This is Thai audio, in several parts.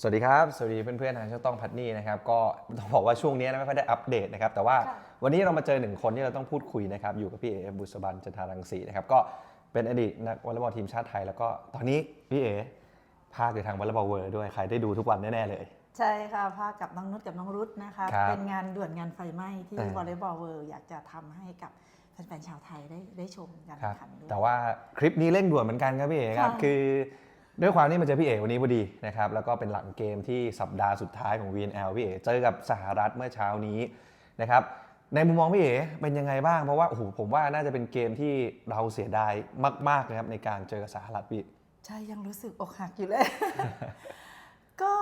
สวัสดีครับ สวัสดีเพื่อนๆทางช่องต้องพัดนี่นะครับก็ต้องบอกว่าช่วงนี้นะไม่ค่อยได้อัปเดตนะครับแต่ว่าค่ะวันนี้เรามาเจอหนึ่งคนที่เราต้องพูดคุยนะครับอยู่กับพี่เอ๋บุษบันจันทารังสีนะครับก็เป็นอดีตนักวอลเลย์บอลทีมชาติไทย แล้วก็ตอนนี้พี่เอ๋ภาคอยู่ทางวอลเลย์บอลเวิร์ด้วยใครได้ดูทุกวันแน่ๆเลย ใช่ค่ะภาคกับน้องนุชกับน้องรุตนะคะครับเป็นงานด่วนงานไฟไหม้ที่เออวอลเลย์บอลเวิร์อยากจะทำให้กับแฟนๆชาวไทยได้ได้ชมการครัแข่บงขันด้วยแต่ว่าคลิปนี้เร่งด่วนเหมือนกันครับพี่เอ๋ครับค่ะคือ ด้วยความที่มาเจอพี่เอ๋วันนี้พอดีนะครับแล้วก็เป็นหลังเกมที่สัปดาห์สุดท้ายของ VNL พี่เอ๋เจอกับสหรัฐเมื่อเช้านี้นะครับในมุมมองพี่เอ๋เป็นยังไงบ้างเพราะว่าโอ้โหผมว่าน่าจะเป็นเกมที่เราเสียดายมากๆนะครับในการเจอกับสหรัฐพี่ใช่ยังรู้สึกอกหักอยู่เลย ก็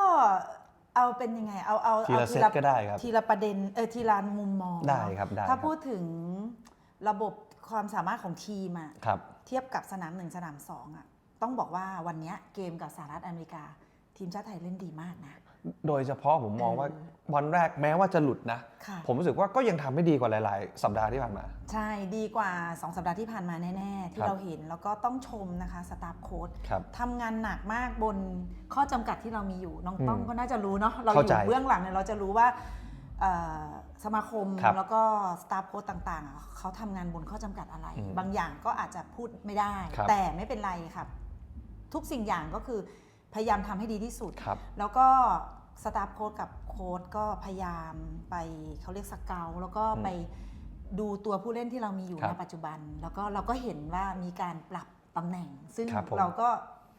เอาเป็นยังไง เอาเอาทีเอาละเซตก็ได้ครับทีละประเด็นเออทีละมุมมองได้เนอะครับได้ถ้าครับพูดถึงระบบความสามารถของทีมอะครับเทียบกับสนามหนึ่งสนามสองอะ ต้องบอกว่าวันเนี้ยเกมกับสหรัฐอเมริกา ทีมชาติไทยเล่นดีมากนะ โดยเฉพาะผมมองว่าเออวันแรกแม้ว่าจะหลุดนะค่ะผมรู้สึกว่าก็ยังทำไม่ดีกว่าหลาย ๆ สัปดาห์ที่ผ่านมา ใช่ดีกว่า 2 สัปดาห์ที่ผ่านมาแน่ ๆ ที่ครับเราเห็นแล้วก็ต้องชมนะคะสตาฟโค้ดครับทำงานหนักมากบนข้อจำกัดที่เรามีอยู่น้องอืมต้องก็น่าจะรู้เนาะเราอเข้าใจยู่เบื้องหลังเนี่ยเราจะรู้ว่าเอ่อสมาคมครับแล้วก็สตาฟโค้ดต่างๆอะเขาทำงานบนข้อจำกัดอะไรอืมบางอย่างก็อาจจะพูดไม่ได้ครับแต่ไม่เป็นไรครับ ทุกสิ่งอย่างก็คือพยายามทำให้ดีที่สุด ครับ แล้วก็สตาฟโค้ดกับโค้ดก็พยายามไปเขาเรียกสเกลแล้วก็อืมไปดูตัวผู้เล่นที่เรามีอยู่ครัในบปัจจุบัน แล้วก็เราก็เห็นว่ามีการปรับตำแหน่ง ซึ่งครับผม เราก็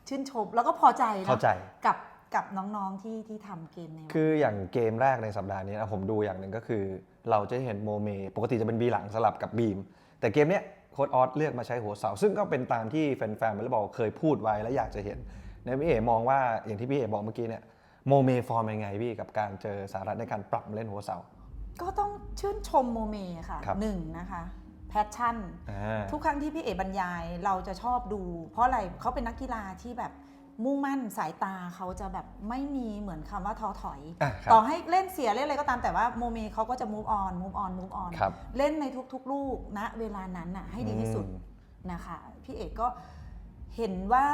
ชื่นชมแล้วก็พอใจนะเข้าใจ กับกับน้องๆที่ที่ทำเกมในวัน คืออย่างเกมแรกในสัปดาห์นี้นะผมดูอย่างหนึ่งก็คือ เราจะเห็นโมเม ปกติจะเป็นบีหลังสลับกับบีม แต่เกมเนี้ยโค้ดออสเลือกมาใช้หัวเสา ซึ่งก็เป็นตามที่แฟนๆวอลเลย์บอลเคยพูดไว้และอยากจะเห็นในพี่เอ๋มองว่าอย่างที่พี่เอ๋บอกเมื่อกี้เนี่ยโมเมฟอร์มยังไงพี่กับการเจอสหรัฐในการปรับมาเล่นหัวเสา ก็ต้องชื่นชมโมเมค่ะครับหนึ่งนะคะแพชชั่นอ่าทุกครั้งที่พี่เอ๋บรรยายเราจะชอบดู เพราะอะไรเขาเป็นนักกีฬาที่แบบ มุ่งมั่นสายตาเขาจะแบบไม่มีเหมือนคำว่าท้อถอย อะครับ ต่อให้เล่นเสียเล่นอะไรก็ตามแต่ว่าโมเมเขาก็จะ move on move on move on ครับเล่นในทุกๆ ลูกณเวลานั้นน่ะให้ดีที่สุด อืม นะคะพี่เอกก็เห็นว่า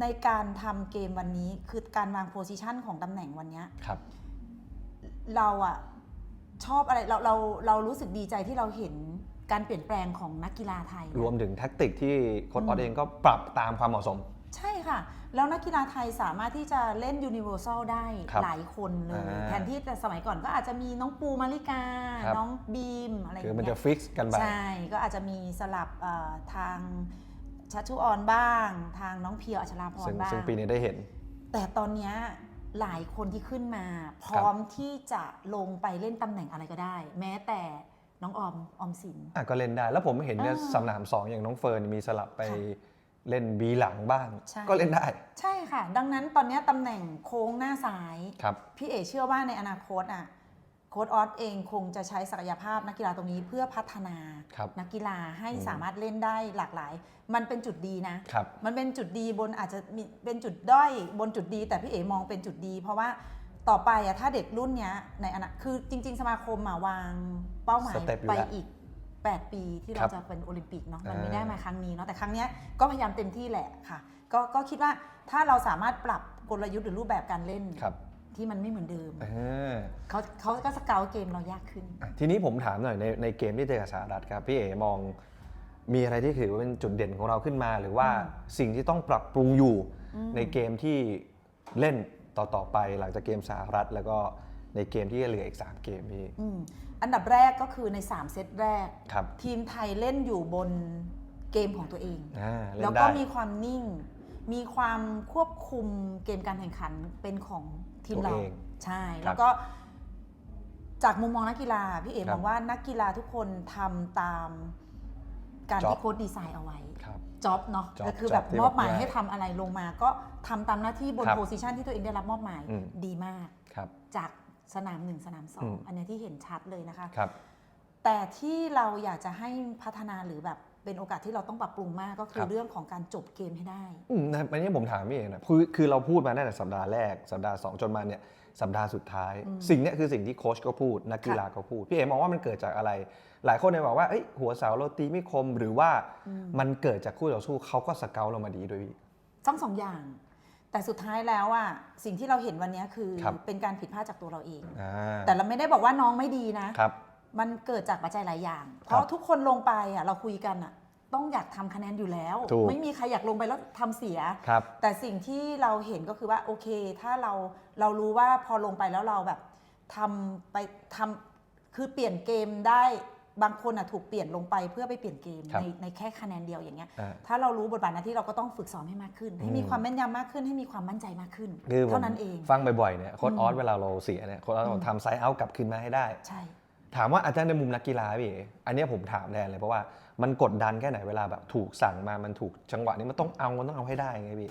ในการทำเกมวันนี้คือการวางโพซิชันของตำแหน่งวันเนี้ยครับ เราอะชอบอะไรเราเราเรารู้สึกดีใจที่เราเห็นการเปลี่ยนแปลงของนักกีฬาไทยนะ รวมถึงแท็กติกที่โค้ดออสเองก็ปรับตามความเหมาะสม ใช่ค่ะ แล้วนักกีฬาไทยสามารถที่จะเล่นยูนิเวอร์แซลได้ครับหลายคนเลยอ่า แทนที่แต่สมัยก่อนก็อาจจะมีน้องปูมาริกาครับน้องบีมอะไรอย่างคือมันเงี้จะยฟิกซ์กันไป ใช่ ก็อาจจะมีสลับเอ่อทางชัชชุออนบ้าง ทางน้องเพียวอัชราพรซึ่งบ้าง ซึ่งปีนี้ได้เห็น แต่ตอนเนี้ยหลายคนที่ขึ้นมา พร้อมที่จะลงไปเล่นตำแหน่งอะไรก็ได้ แม้แต่น้องออมออมสิน อะก็เล่นได้ แล้วผมเห็นเนี่ยอ่าสนามสองอย่างน้องเฟิร์นมีสลับไปค่ะ เล่นบีหลังบ้าง ใช่ ก็เล่นได้ ใช่ค่ะ ดังนั้นตอนเนี้ยตำแหน่งโค้งหน้าซ้าย ครับ พี่เอเชื่อว่าในอนาคตอะโค้ดออสเองคงจะใช้ศักยภาพนักกีฬาตรงนี้เพื่อพัฒนา ครับ นักกีฬาให้อืม สามารถเล่นได้หลากหลาย มันเป็นจุดดีนะ ครับ มันเป็นจุดดีบนอาจจะมีเป็นจุดด้อยบนจุดดี แต่พี่เอ๋มองเป็นจุดดี เพราะว่าต่อไปอะถ้าเด็กรุ่นเนี้ยในอนาคือจริง ๆ สมาคมอะวางเป้าหมายสเต็ปอยู่ไปแล้ว อีก 8 ปีที่คเรารับจะเป็นโอลิมปิกเนาะมันอ่าไม่ได้มาครั้งนี้เนาะแต่ครั้งเนี้ยก็พยายามเต็มที่แหละค่ะก็ก็คิดว่าถ้าเราสามารถปรับกลยุทธ์หรือรูปแบบการเล่นครับที่มันไม่เหมือนเดิมเออเขาเขาก็สเกลเกมเรายากขึ้นอะทีนี้ผมถามหน่อยในในเกมที่เจอกับสหรัฐครับ พี่เอ๋มองมีอะไรที่ถือว่าเป็นจุดเด่นของเราขึ้นมา หรือว่าอืมสิ่งที่ต้องปรับปรุงอยู่อืมในเกมที่เล่นต่อต่อไปหลังจากเกมสหรัฐแล้วก็ ในเกมที่เหลืออีก 3 เกมพี่อืมอันดับแรกก็คือใน 3 เซตแรก ครับทีมไทยเล่นอยู่บนเกมของตัวเอง อ่าเล่แล้วนก็ได้ มีความนิ่ง มีความควบคุมเกมการแข่งขันเป็นของทีมตัวเราเองใช่ ครับแล้วก็จากมุมมองนักกีฬา พี่เอ๋ครัมบองว่านักกีฬาทุกคนทำตามการ Job ที่โค้ดดีไซน์เอาไว้ ครับ จ็อบเนาะ Job ก็คือ Job แบบที่มอบหมายแบบให้ทำอะไรลงมา ก็ทำตามหน้าที่บนครับโพสิชันที่ตัวเองได้รับมอบหมายอืม ดีมาก ครับ จาก สนามหนึ่งสนามสออืงม อันเนี้ยที่เห็นชัดเลยนะคะ ครับ แต่ที่เราอยากจะให้พัฒนาหรือแบบเป็นโอกาสที่เราต้องปรับปรุงมากก็คืครัอบ เรื่องของการจบเกมให้ได้ อืมนะอันนี้ผมถามพี่เองนะคือคือเราพูดมาตั้งแต่สัปดาห์แรก สัปดาห์สองจนมาเนี่ยสัปดาห์สุดท้าย อืมสิ่งเนี้ยคือสิ่งที่โค้ชก็พูด นักกีฬาก็พูด พี่เอมองว่ามันเกิดจากอะไร หลายคนเนี่ยบอกว่าเอ้ยหัวเสาเราตีไม่คมหรือว่ามันเกิดจากคู่ต่อสู้เขาก็สเกลเรามาดีด้วยพี่ ทั้งสองอย่าง แต่สุดท้ายแล้วอะสิ่งที่เราเห็นวันนี้คือครับ เป็นการผิดพลาดจากตัวเราเอง อ่า แต่เราไม่ได้บอกว่าน้องไม่ดีนะ ครับ มันเกิดจากปัจจัยหลายอย่าง เพครัราะบทุกคนลงไปอะเราคุยกันอะต้องอยากทำคะแนนอยู่แล้ว ถูก ไม่มีใครอยากลงไปแล้วทำเสีย ครับ แต่สิ่งที่เราเห็นก็คือว่าโอเค ถ้าเราเรารู้ว่าพอลงไปแล้วเราแบบทำไปทำคือเปลี่ยนเกมได้ บางคนอะถูกเปลี่ยนลงไปเพื่อไปเปลี่ยนเกมครับในในแค่คะแนนเดียวอย่างเงี้ย อ่าถ้าเรารู้บทบาทหน้าที่เราก็ต้องฝึกซ้อมให้มากขึ้น ให้มีอืม ความแม่นยำมากขึ้นให้มีความมั่นใจมากขึ้น คือผมเท่านั้นเอง ฟังบ่อยๆเนี่ยโค้ดอืมออสเวลาเราเสียเนี่ยโค้ดออสอืมบอกทำไซด์เอาท์กลับคืนมาให้ได้ ใช่ ถามว่าอาจารย์ในมุมนักกีฬาพี่เอ๋อันเนี้ยผมถามแทนเลยเพราะว่ามันกดดันแค่ไหนเวลาแบบถูกสั่งมามันถูกจังหวะนี้มันต้องเอามันต้องเอาให้ได้ไงพี่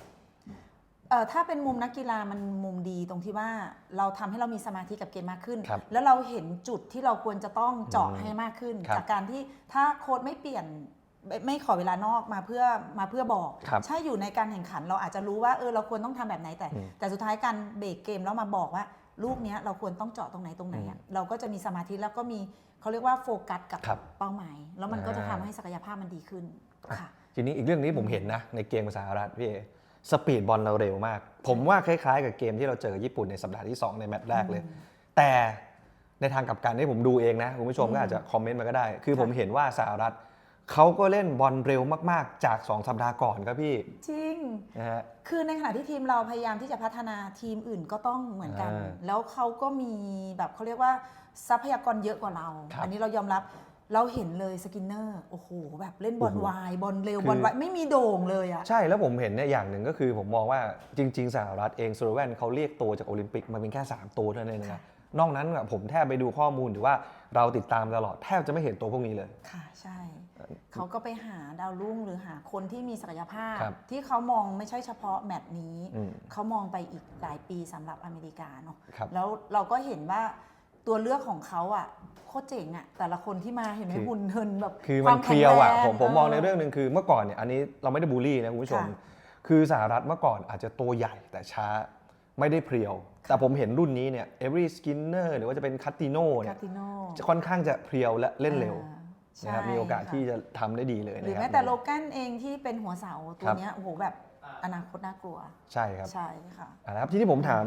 เอ่อถ้าเป็นมุมนักกีฬามันมุมดีตรงที่ว่าเราทำให้เรามีสมาธิกับเกมมากขึ้น ครับแล้วเราเห็นจุดที่เราควรจะต้องเจาะอืมให้มากขึ้น ครับจากการที่ถ้าโค้ดไม่เปลี่ยนไม่ไม่ขอเวลานอกมาเพื่อมาเพื่อบอก ครับใช่อยู่ในการแข่งขันเราอาจจะรู้ว่าเออเราควรต้องทำแบบไหนแต่ อืมแต่สุดท้ายการเบรกเกมแล้วมาบอกว่าลูกเนี้ยเราควรต้องเจาะตรงไหนตรงไหนอะเราก็จะมีสมาธิแล้วก็มีเขาเรียกว่าโฟกัสกับครับเป้าหมาย แล้วมันก็จะอ่า ทำให้ศักยภาพมันดีขึ้นค่ะ ทีนี้อีกเรื่องนี้ผมเห็นนะในเกมภาษารัฐพี่เอ สปีดบอลเราเร็วมาก ผมว่าคล้ายๆ กับเกมที่เราเจอกับญี่ปุ่นในสัปดาห์ที่ 2 ในแมตช์แรกเลย แต่ในทางกลับกันที่ผมดูเองนะคุณผู้ชมก็อาจจะคอมเมนต์มาก็ได้ คือผมเห็นว่าสหรัฐเขาก็เล่นบอลเร็วมากๆ จาก 2 สัปดาห์ก่อนครับพี่ จริงนะฮะคือในขณะที่ทีมเราพยายามที่จะพัฒนาทีมอื่นก็ต้องเหมือนกันอ่าแล้วเขาก็มีแบบเขาเรียกว่าทรัพยากรเยอะกว่าเราครับอันี้เรายอมรับ เราเห็นเลยสกินเนอร์โอ้โหแบบเล่นบอลโอ้โหวายบอลเร็วคือบอลไวไม่มีโด่งเลยอะใช่แล้วผมเห็นเนี่ยอย่างหนึ่งก็คือผมมองว่าจริง ๆ สหรัฐเองโซโลแวนเขาเรียกตัวจากโอลิมปิกมาเป็นแค่3ตัวเท่านั้นเองนะนอกนั้นอะผมแทบไปดูข้อมูลหรือว่าเราติดตามตลอดแทบจะไม่เห็นตัวพวกนี้เลย ค่ะใช่ เขาก็ไปหาดาวรุ่งหรือหาคนที่มีศักยภาพครับที่เขามองไม่ใช่เฉพาะแมตช์นี้อืมเขามองไปอีกหลายปีสำหรับอเมริกาเนาะครับแล้วเราก็เห็นว่า ตัวเลือกของเขาอะโคตรเจ๋งอะแต่ละคนที่มาเห็นไหมคือ หุ่นเหินแบบคือคมัวานมเคแข็งลียร์แรว่ะงผมผมมองในเรื่องหนึ่งคือเมื่อก่อนเนี่ยอันนี้เราไม่ได้บูลลี่นะคุณผู้ชมค่ะคือสหรัฐเมื่อก่อนอาจจะตัวใหญ่แต่ช้าไม่ได้เพรียว แต่ผมเห็นรุ่นนี้เนี่ยเอเวอรี่สกินเนอร์หรือว่าจะเป็นคัตติโนเนี่คายติโนจะค่อนข้างจะเพรียวและเล่นเร็วอ่านะครับใช่มีโอกาสค่ะที่จะทำได้ดีเลยหรือนะครับ แม้แต่โลแกนเองที่เป็นหัวเสาตัควรับ เนี้ยโอ้โหแบบอนาคตน่ากลัว ใช่ครับใช่ค่ะ อะนะครับทีนี้ผมถาม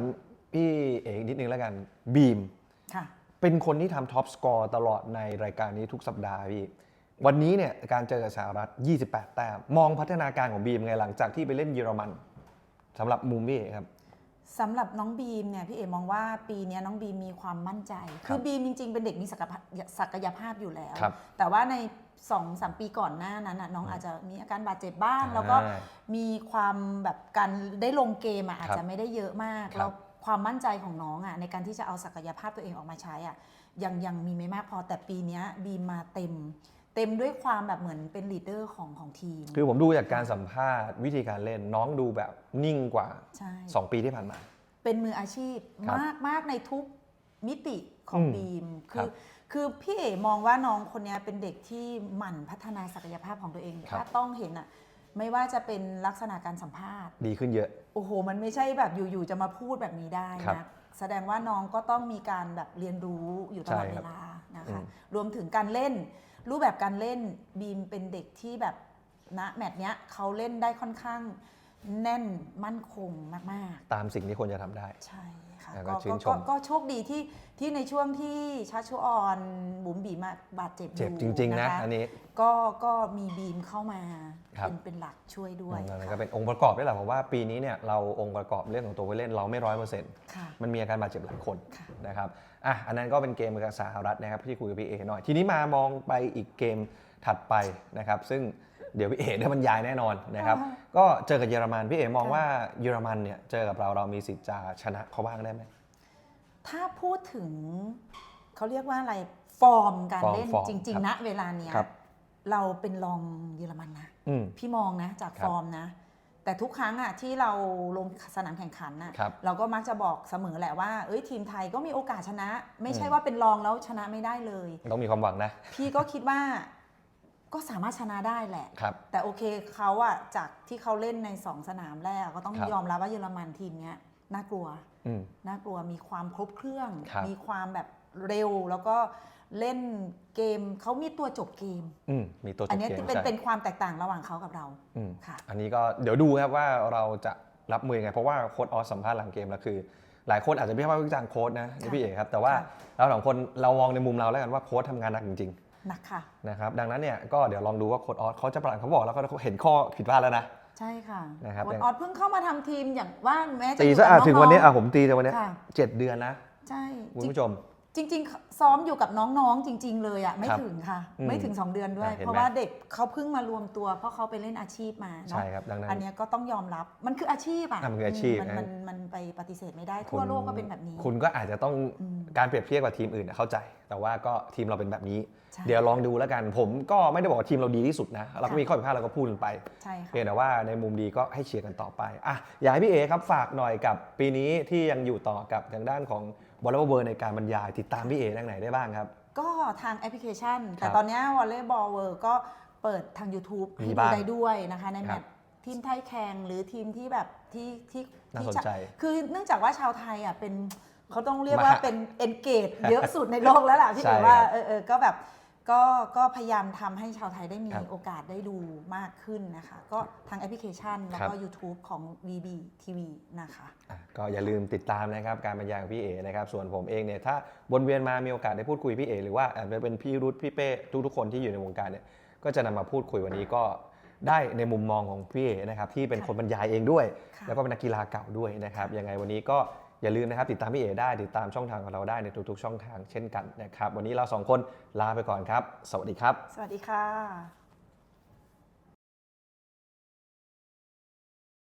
พี่เอกนิดนึงแล้วกันบีมค่ะ เป็นคนที่ทำท็อปสกอร์ตลอดในรายการนี้ทุกสัปดาห์พี่ วันนี้เนี่ยการเจอกับสหรัฐ 28 แต้ม มองพัฒนาการของบีมไงหลังจากที่ไปเล่นเยอรมันสำหรับมุมพี่เอกครับสำหรับน้องบีมเนี่ยพี่เอ๋มองว่าปีเนี้ยน้องบีมมีความมั่นใจ คือบีมจริง ๆ เป็นเด็กมีศักยภาพศักยภาพอยู่แล้วครับแต่ว่าใน2อสปีก่อนหน้านั้นน่ะน้องอาจจะมีอาการบาดเจ็บบ้าง แล้วก็อ่ามีความแบบการได้ลงเกมอะอาจครับจะไม่ได้เยอะมากครับแล้ว ความมั่นใจของน้องอะในการที่จะเอาศักยภาพตัวเองออกมาใช้อะยังยังมีไม่มากพอแต่ปีเนี้ยบีมมาเต็ม เต็มด้วยความแบบเหมือนเป็นลีดเดอร์ของของทีม คือผมดูจากการสัมภาษณ์วิธีการเล่นน้องดูแบบนิ่งกว่าใช่2ปีที่ผ่านมา เป็นมืออาชีพครับมากมากในทุกมิติของอืมบีมครัคือบคือพี่เอ๋มองว่าน้องคนเนี้ยเป็นเด็กที่หมั่นพัฒนาศักยภาพของตัวเองครับถ้าต้องเห็นอะ ไม่ว่าจะเป็นลักษณะการสัมภาษณ์ ดีขึ้นเยอะ โอ้โห มันไม่ใช่แบบอยู่ๆจะมาพูดแบบนี้ได้ครับนะแสดงว่าน้องก็ต้องมีการแบบเรียนรู้อยู่ตลอดใช่เวครับลานะอืคะมรวมถึงการเล่น รูปแบบการเล่นบีมเป็นเด็กที่แบบณแมตช์เนี้ยเขาเล่นได้ค่อนข้างแน่นมั่นคงมากๆตามสิ่งที่ควรจะทำได้ใช่ค่ะ แล้วก็ก็ชื่นชก็มก็โชคดีที่ที่ในช่วงที่ชาชูออนบุ๋มบีมาบาดเจ็บอยู่เจ็บจริง ๆ นะคอันนี้ก็ก็มีบีมเข้ามาครับเป็นเป็นหลักช่วยด้วยนั่นค่ะก็เป็นองค์ประกอบด้วยแหละผมว่าปีนี้เนี่ยเราองค์ประกอบเรื่องของตัวผู้เล่นเราไม่ร้อยเปอร์เซ็นต์ค่ะมันมีอาการบาดเจ็บหลายคนค่ะนะครับอะอันนั้นก็เป็นเกมกับสหรัฐนะครับที่คุยกับพี่เอหน่อย ทีนี้มามองไปอีกเกมถัดไปนะครับซึ่ง เดี๋ยวพี่เอได้บรรยายแน่นอนนะครับอ่าก็เจอกับเยอรมันพี่เอมองค่ะว่าเยอรมันเนี่ยเจอกับเราเรามีสิทธิ์จะชนะเขาบ้างได้ไหมถ้าพูดถึงเขาเรียกว่าอะไรฟอร์มการฟอร์มเล่นฟอร์มจริงครับๆณเวลาเนี้ยครับเราเป็นรองเยอรมันนะอืมพี่มองนะจากครับฟอร์มนะ แต่ทุกครั้งอะที่เราลงสนามแข่งขันน่ะครับเราก็มักจะบอกเสมอแหละว่าเอ้ยทีมไทยก็มีโอกาสชนะ ไม่ใช่อืมว่าเป็นรองแล้วชนะไม่ได้เลย ต้องมีความหวังนะ พี่ก็คิดว่า ก็สามารถชนะได้แหละ ครับ แต่โอเคเขาอะจากที่เขาเล่นในสองสนามแรกก็ต้องครับ ยอมรับว่าเยอรมันทีมเนี้ยน่ากลัว อืม น่ากลัวมีความครบเครื่อง ครับมีความแบบเร็วแล้วก็เล่นเกมเขามีตัวจบเกม อืมมีตัวจอันบเนี้ยเกมเป็นใช่เป็นความแตกต่างระหว่างเขากับเราอืม ค่ะ อันนี้ก็เดี๋ยวดูครับว่าเราจะรับมือยังไง เพราะว่าโค้ดออสสัมภาษณ์หลังเกมแล้วคือ หลายคนอาจจะไม่ว่าวิจารณ์โค้ดนะค่ะพี่เอกครับ แต่ว่าค่ะ เราสองคนเรามองในมุมเราแล้วกันว่าโค้ดทำงานหนักจริงห นักค่ะๆนะครับดังนั้นเนี่ยก็เดี๋ยวลองดูว่าโค้ดออสเขาจะปรับเขาบอกแล้วเขาเห็นข้อผิดพลาดแล้วนะ ใช่ค่ะนะครับโค้ชออสเพิ่งเข้ามาทำทีมอย่างว่าแม้จะตีอยู่ซะกับอะถึงวันนี้องอะผมตีจากวันนี้ค่ะ เจ็ดเดือนนะๆใช่คุณผู้ชม จริงจริงๆ ซ้อมอยู่กับน้องๆ จริง ๆ เลยอะไม่ครับถึงค่ะ อืมไม่ถึง 2 เดือนด้วยอะเห็นไหม เพราะว่าเด็กเขาเพิ่งมารวมตัว เพราะเขาไปเล่นอาชีพมาเนาะใช่ครับดังนั้น อันเนี้ยก็ต้องยอมรับมันคืออาชีพอะอะมันคืออาชีพมันนะ มันมันไปปฏิเสธไม่ได้ทั่วโลกก็เป็นแบบนี้คุณก็อาจจะต้องอืมการเปรียบเทียบกับทีมอื่นน่ะเข้าใจ แต่ว่าก็ทีมเราเป็นแบบนี้ ใช่เดี๋ยวลองดูแล้วกัน ผมก็ไม่ได้บอกว่าทีมเราดีที่สุดนะ เราก็ค่ะมีข้อผิดพลาดเราก็พูดกันไป ใช่ค่ะ เพียงแต่ว่าในมุมดีก็ให้เชียร์กันต่อไปอะอยากให้พี่เอครับฝากหน่อยกับปีนี้ที่ยังอยู่ต่อกับทางด้านของ บอลเลย์บอลในการบรรยายติดตามพี่เอทางไหนได้บ้างครับ ก็ทางแอปพลิเคชันครัแต่บตอนเนี้วอลเลย์บอลเวิร์ก็เปิดทาง YouTube มีให้ดูบ้างได้ด้วยนะคะในคแมรับตช์ทีมไทยแข่งหรือทีมที่แบบที่ที่น่าที่สนใจ คือเนื่องจากว่าชาวไทยอะเป็นเขาต้องเรียกว่ามาเป็นเอนเกจเยอะสุดในโลกแล้วล่ะพี่ใช่เอ๋ว่าครับเออเออก็แบบ ก็ก็พยายามทำให้ชาวไทยได้มีครับโอกาสได้ดูมากขึ้นนะคะ ก็ทางแอปพลิเคชันแล้วครับก็ YouTube ของ VB TV นะคะ อะก็อย่าลืมติดตามนะครับการบรรยายของพี่เอนะครับส่วนผมเองเนี่ยถ้าวนเวียนมามีโอกาสได้พูดคุยพี่เอหรือว่าอาจจะเป็นพี่รุธพี่เป้ทุกๆคนที่อยู่ในวงการเนี่ยก็จะนำมาพูดคุยวันนี้ก็ได้ในมุมมองของพี่เอนะครับที่เป็นค่ะคนบรรยายเองด้วย ค่ะ แล้วก็เป็นนักกีฬาเก่าด้วยนะครับยังไงวันนี้ก็ อย่าลืมนะครับติดตามพี่เอได้ติดตามช่องทางของเราได้ในทุกๆ ช่องทางเช่นกันนะครับ วันนี้เราสองคนลาไปก่อนครับ สวัสดีครับ สวัสดีค่ะ